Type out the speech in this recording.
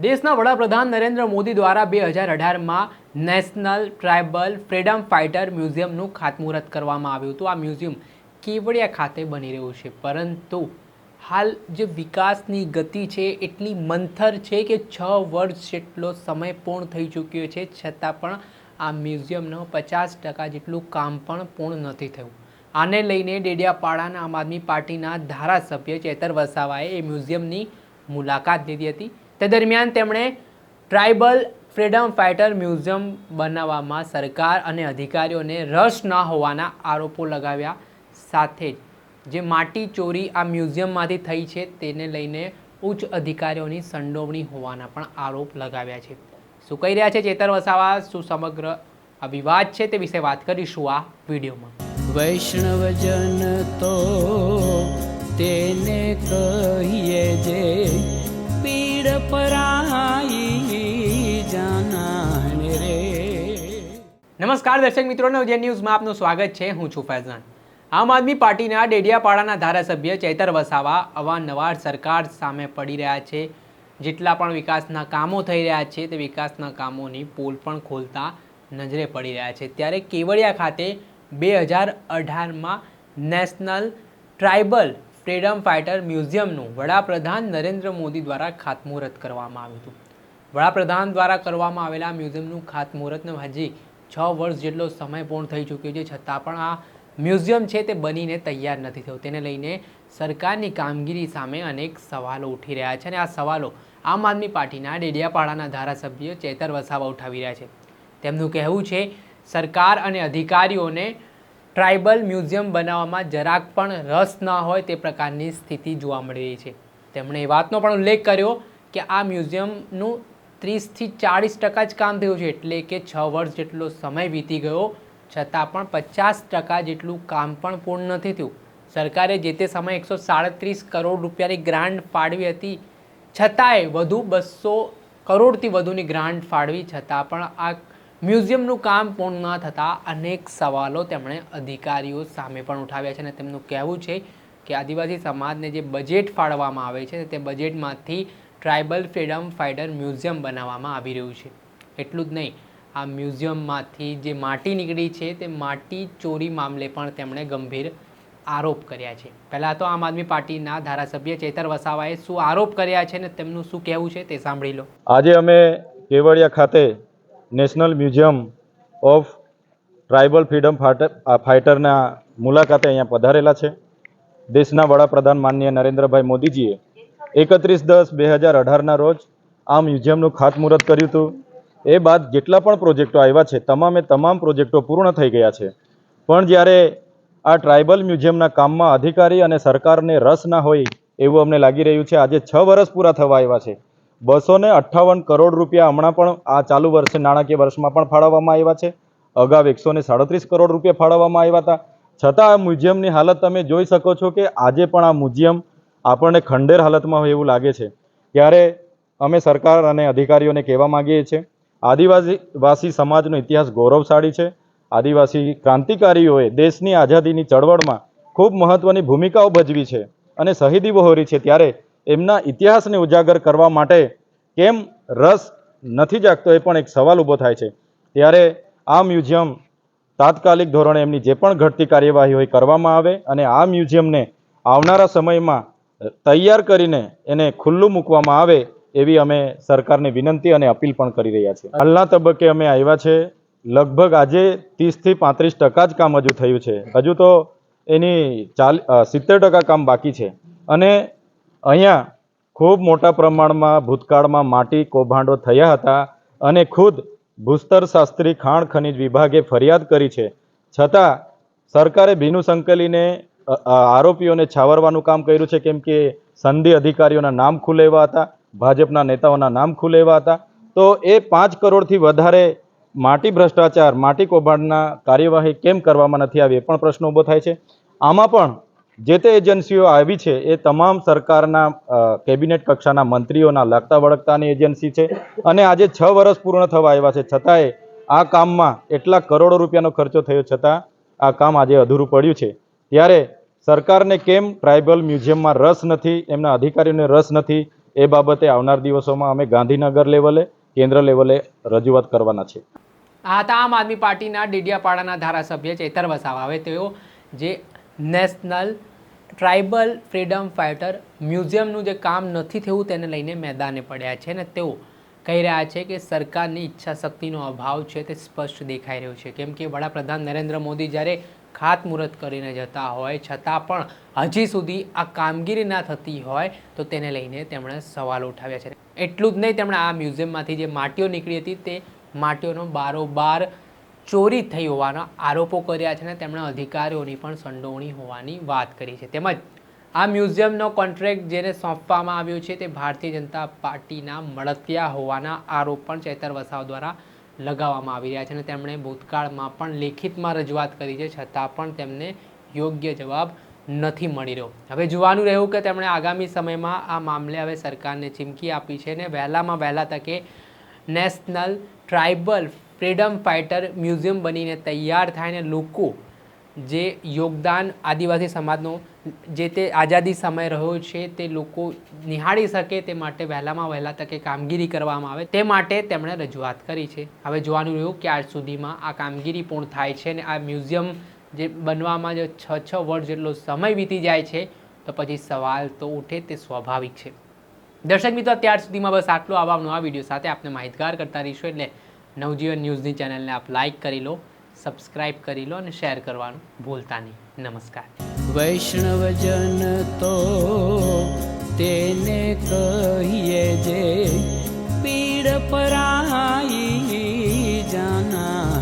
દેશના વડાપ્રધાન નરેન્દ્ર મોદી દ્વારા બે હજાર અઢારમાં નેશનલ ટ્રાઇબલ ફ્રીડમ ફાઇટર મ્યુઝિયમનું ખાતમુહૂર્ત કરવામાં આવ્યું હતું. આ મ્યુઝિયમ કેવડિયા ખાતે બની રહ્યું છે. પરંતુ હાલ જે વિકાસની ગતિ છે, એટલી મંથર છે કે છ વર્ષ જેટલો સમય પૂર્ણ થઈ ચૂક્યો છે. છતાં પણ આ મ્યુઝિયમનો પચાસ ટકા જેટલું કામ પણ પૂર્ણ નથી થયું. આને લઈને ડેડિયાપાડાના આમ આદમી પાર્ટીના ધારાસભ્ય ચેતર વસાવાએ એ મ્યુઝિયમની મુલાકાત લીધી હતી. તે દરમિયાન તેમણે ટ્રાઇબલ ફ્રીડમ ફાઇટર મ્યુઝિયમ બનાવવામાં સરકાર અને અધિકારીઓને રસ ન હોવાના આરોપો લગાવ્યા સાથે જ. જે માટી ચોરી આ મ્યુઝિયમમાંથી થઈ છે તેને લઈને ઉચ્ચ અધિકારીઓની સંડોવણી હોવાના પણ આરોપ લગાવ્યા છે. શું કહી રહ્યા છે ચેતર વસાવા? શું સમગ્ર આ વિવાદ છે તે વિશે વાત કરીશું આ વિડીયોમાં. વૈષ્ણવજન તો તેને કહીએ જે પીડ પરાઈ રે નમસ્કાર દર્શક મિત્રો ઉજ્જૈન ન્યૂઝમાં આપનું સ્વાગત છે. હું છું ફૈઝાન. આમ આદમી પાર્ટીના ડેડિયાપાડાના ધારાસભ્ય ચૈતર વસાવા અવારનવાર સરકાર સામે પડી રહ્યા છે. જેટલા પણ વિકાસના કામો થઈ રહ્યા છે તે વિકાસના કામોની પોલ પણ ખોલતા નજરે પડી રહ્યા છે. ત્યારે કેવડિયા ખાતે બે હજાર અઢારમાં નેશનલ ટ્રાઇબલ ફ્રીડમ ફાઇટર મ્યુઝિયમનું વડાપ્રધાન નરેન્દ્ર મોદી દ્વારા ખાતમુહૂર્ત કરવામાં આવ્યું હતું. વડાપ્રધાન દ્વારા કરવામાં આવેલા મ્યુઝિયમનું ખાતમુહૂર્તને હજી છ વર્ષ જેટલો સમય પૂર્ણ થઈ ચૂક્યો છે, છતાં પણ આ મ્યુઝિયમ છે તે બનીને તૈયાર નથી થયું. તેને લઈને સરકારની કામગીરી સામે અનેક સવાલો ઉઠી રહ્યા છે અને આ સવાલો આમ આદમી પાર્ટીના ડેડિયાપાડાના ધારાસભ્ય ચેતર વસાવા ઉઠાવી રહ્યા છે. તેમનું કહેવું છે, સરકાર અને અધિકારીઓને ટ્રાઇબલ મ્યુઝિયમ બનાવવામાં જરાક પણ રસ ન હોય તે પ્રકારની સ્થિતિ જોવા મળી રહી છે. તેમણે એ વાતનો પણ ઉલ્લેખ કર્યો કે આ મ્યુઝિયમનું ત્રીસથી ચાળીસ ટકા જ કામ થયું છે, એટલે કે છ વર્ષ જેટલો સમય વીતી ગયો, છતાં પણ પચાસ ટકા જેટલું કામ પણ પૂર્ણ નથી થયું. સરકારે જે તે સમયે એકસો સાડત્રીસ કરોડ રૂપિયાની ગ્રાન્ટ ફાળવી હતી, છતાંય વધુ બસો કરોડથી વધુની ગ્રાન્ટ ફાળવી, છતાં પણ આ મ્યુઝિયમનું કામ પૂર્ણ ન થતાં અનેક સવાલો તેમણે અધિકારીઓ સામે પણ ઉઠાવ્યા છે અને તેમનું કહેવું છે કે આદિવાસી સમાજને જે બજેટ ફાળવવામાં આવે છે તે બજેટમાંથી ટ્રાઇબલ ફ્રીડમ ફાઇટર મ્યુઝિયમ બનાવવામાં આવી રહ્યું છે. એટલું જ નહીં, આ મ્યુઝિયમમાંથી જે માટી નીકળી છે તે માટી ચોરી મામલે પણ તેમણે ગંભીર આરોપ કર્યા છે. પહેલાં તો આમ આદમી પાર્ટીના ધારાસભ્ય ચેતર વસાવાએ શું આરોપ કર્યા છે ને તેમનું શું કહેવું છે તે સાંભળી લો. આજે અમે કેવડિયા ખાતે national museum of tribal freedom ફાઇટરના મુલાકાતે અહીંયા પધારેલા છે. દેશના વડાપ્રધાન માનનીય નરેન્દ્રભાઈ મોદીજીએ એકત્રીસ દસ બે હજાર અઢારના રોજ આ મ્યુઝિયમનું ખાતમુહૂર્ત કર્યું હતું. એ બાદ જેટલા પણ પ્રોજેક્ટો આવ્યા છે, તમામે તમામ પ્રોજેક્ટો પૂર્ણ થઈ ગયા છે. પણ જ્યારે આ ટ્રાઇબલ મ્યુઝિયમના કામમાં અધિકારી અને સરકારને રસ ના હોય એવું અમને લાગી રહ્યું છે, આજે છ વર્ષ પૂરા થવા આવ્યા છે. બસો ને અઠ્ઠાવન કરોડ રૂપિયા હમણાં પણ આ ચાલુ વર્ષે નાણાકીય વર્ષમાં પણ ફાળવવામાં આવ્યા છે. અગાઉ એકસો સાડત્રીસ કરોડ રૂપિયા ફાળવવામાં આવ્યા હતા. છતાં આ મ્યુઝિયમની હાલત તમે જોઈ શકો છો કે આજે પણ આ મ્યુઝિયમ આપણને ખંડેર હાલતમાં હોય એવું લાગે છે. ત્યારે અમે સરકાર અને અધિકારીઓને કહેવા માંગીએ છીએ, આદિવાસી વાસી સમાજનો ઇતિહાસ ગૌરવશાળી છે. આદિવાસી ક્રાંતિકારીઓએ દેશની આઝાદીની ચળવળમાં ખૂબ મહત્ત્વની ભૂમિકાઓ ભજવી છે અને શહીદી વહોરી છે. ત્યારે એમના ઇતિહાસને ઉજાગર કરવા માટે કેમ રસ નથી જાગતો એ પણ એક સવાલ ઊભો થાય છે. ત્યારે આ મ્યુઝિયમ તાત્કાલિક ધોરણે એમની જે પણ ઘટતી કાર્યવાહી હોય કરવામાં આવે અને આ મ્યુઝિયમને આવનારા સમયમાં તૈયાર કરીને એને ખુલ્લું મૂકવામાં આવે એવી અમે સરકારને વિનંતી અને અપીલ પણ કરી રહ્યા છીએ. હાલના તબક્કે અમે આવ્યા છે. લગભગ આજે ત્રીસથી પાંત્રીસ ટકા જ કામ હજુ થયું છે. હજુ તો એની ચાલ સિત્તેર ટકા કામ બાકી છે. અને અહીંયા ખૂબ મોટા પ્રમાણમાં ભૂતકાળમાં માટી કૌભાંડો થયા હતા અને ખુદ ભૂસ્તર શાસ્ત્રી ખાણ ખનિજ વિભાગે ફરિયાદ કરી છે. છતાં સરકારે ભીનું સંકલીને આરોપીઓને છાવરવાનું કામ કર્યું છે કેમ કે સંધિ અધિકારીઓના નામ ખુલેવા હતા, ભાજપના નેતાઓના નામ ખુલેવા હતા. તો એ પાંચ કરોડથી વધારે માટી ભ્રષ્ટાચાર, માટી કૌભાંડના કાર્યવાહી કેમ કરવામાં નથી આવી એ પણ પ્રશ્ન ઊભો થાય છે. આમાં પણ જે તે એજન્સીઓ આવી છે, એ તમામ સરકારના કેબિનેટ કક્ષાના મંત્રીઓના લાગતા વળગતાની એજન્સી છે. અને આજે છ વર્ષ પૂર્ણ થવા આવ્યા છે. છતાંય આ કામમાં એટલા કરોડો રૂપિયાનો ખર્ચો થયો છતાં આ કામ આજે અધૂરું પડ્યું છે. ત્યારે સરકારને કેમ ટ્રાઇબલ મ્યુઝિયમમાં રસ નથી, એમના અધિકારીઓને રસ નથી, એ બાબતે આવનાર દિવસોમાં અમે ગાંધીનગર લેવલે, કેન્દ્ર લેવલે રજૂઆત કરવાના છે. આ હતા આમ આદમી પાર્ટીના ડેડિયાપાડાના ધારાસભ્ય ચેતર વસાવા, હવે તેઓ જે નેશનલ ટ્રાઇબલ ફ્રીડમ ફાઇટર મ્યુઝિયમનું જે કામ નથી થયું તેને લઈને મેદાને પડ્યા છે અને તેઓ કહી રહ્યા છે કે સરકારની ઈચ્છા શક્તિનો અભાવ છે તે સ્પષ્ટ દેખાઈ રહ્યો છે. કેમ કે વડાપ્રધાન નરેન્દ્ર મોદી જ્યારે ખાતમુહૂર્ત કરીને જતા હોય, છતાં પણ હજી સુધી આ કામગીરી ના થતી હોય તો તેને લઈને તેમણે સવાલો ઉઠાવ્યા છે. એટલું જ નહીં, તેમણે આ મ્યુઝિયમમાંથી જે માટીઓ નીકળી હતી તે માટીઓનો બારોબાર ચોરી થઈ હોવાના આરોપો કર્યા છે અને તેમણે અધિકારીઓની પણ સંડોવણી હોવાની વાત કરી છે. તેમજ આ મ્યુઝિયમનો કોન્ટ્રાક્ટ જેને સોંપવામાં આવ્યો છે તે ભારતીય જનતા પાર્ટીના મળતિયા હોવાના આરોપ પણ ચેતર વસાવ દ્વારા લગાવવામાં આવી રહ્યા છે અને તેમણે ભૂતકાળમાં પણ લેખિતમાં રજૂઆત કરી છે, છતાં પણ તેમને યોગ્ય જવાબ નથી મળી રહ્યો. હવે જોવાનું રહ્યું કે તેમણે આગામી સમયમાં આ મામલે હવે સરકારને ચીમકી આપી છે અને વહેલામાં વહેલા તકે national tribal freedom fighter museum બનીને તૈયાર થાય ને લોકો જે યોગદાન આદિવાસી સમાજનો જે તે આઝાદી સમય રહ્યો છે તે લોકો નિહાળી શકે તે માટે વહેલામાં વહેલા તકે કામગીરી કરવામાં આવે તે માટે તેમણે રજૂઆત કરી છે. હવે જોવાનું રહ્યું કે આજ સુધીમાં આ કામગીરી પૂર્ણ થાય છે અને આ મ્યુઝિયમ જે બનવામાં જે છ છ વર્ષ જેટલો સમય વીતી જાય છે તો પછી સવાલ તો ઉઠે તે સ્વાભાવિક છે. દર્શક મિત્રો, અત્યાર સુધીમાં બસ આટલો. આવા નવા વીડિયો સાથે આપને માહિતગાર કરતા રહીશું એટલે નવજીવન ન્યૂઝની ચેનલને આપ લાઇક કરી લો, સબસ્ક્રાઇબ કરી લો અને શેર કરવાનું ભૂલતા નહીં. નમસ્કાર. વૈષ્ણવજન તો તેને કહીએ જે પીડ પરાઈ જાના.